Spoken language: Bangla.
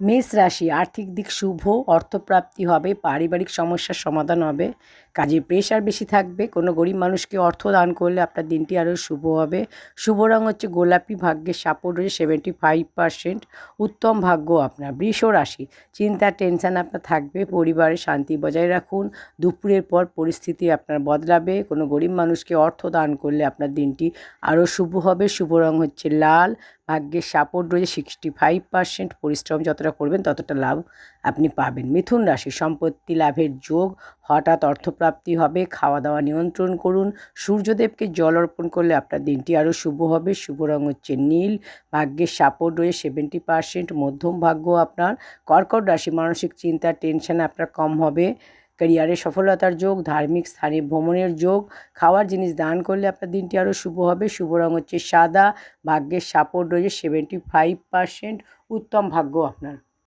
মেষ রাশি, আর্থিক দিক শুভ, অর্থপ্রাপ্তি হবে, পারিবারিক সমস্যার সমাধান হবে কাজের প্রেশার বেশি থাকবে, কোনো গরিব মানুষকে অর্থ দান করলে আপনার দিনটি আরও শুভ হবে। শুভ রং হচ্ছে গোলাপি, ভাগ্যের সাপোর্ট রয়েছে সেভেন্টি ফাইভ পার্সেন্ট উত্তম ভাগ্য আপনার বৃষ রাশি। চিন্তা টেনশন আপনার থাকবে, পরিবারে শান্তি বজায় রাখুন, দুপুরের পর পরিস্থিতি আপনার বদলাবে, কোনো গরিব মানুষকে অর্থ দান করলে আপনার দিনটি আরও শুভ হবে। শুভ রং হচ্ছে লাল ভাগ্যের সাপোর্ট রয়েছে সিক্সটি ফাইভ পার্সেন্ট পরিশ্রম যতটা করবেন ততটা লাভ আপনি পাবেন। মিথুন রাশি, সম্পত্তি লাভের যোগ, হঠাৎ অর্থপ্রাপ্তি হবে খাওয়া দাওয়া নিয়ন্ত্রণ করুন, সূর্যদেবকে জল অর্পণ করলে আপনার দিনটি আরও শুভ হবে, শুভ রং হচ্ছে নীল ভাগ্যের সাপোর্ট রয়েছে সেভেন্টি পার্সেন্ট মধ্যম ভাগ্য আপনার, কর্কট রাশি, মানসিক চিন্তা টেনশন আপনার কম হবে। ক্যারিয়ারে সফলতার যোগ, ধার্মিক স্থানে ভ্রমণের যোগ, খাওয়ার জিনিস দান করলে আপনার দিনটি আরও শুভ হবে। শুভ রঙ হচ্ছে সাদা, ভাগ্যের সাপোর্ট রয়েছে সেভেন্টি ফাইভ পার্সেন্ট উত্তম ভাগ্য আপনার।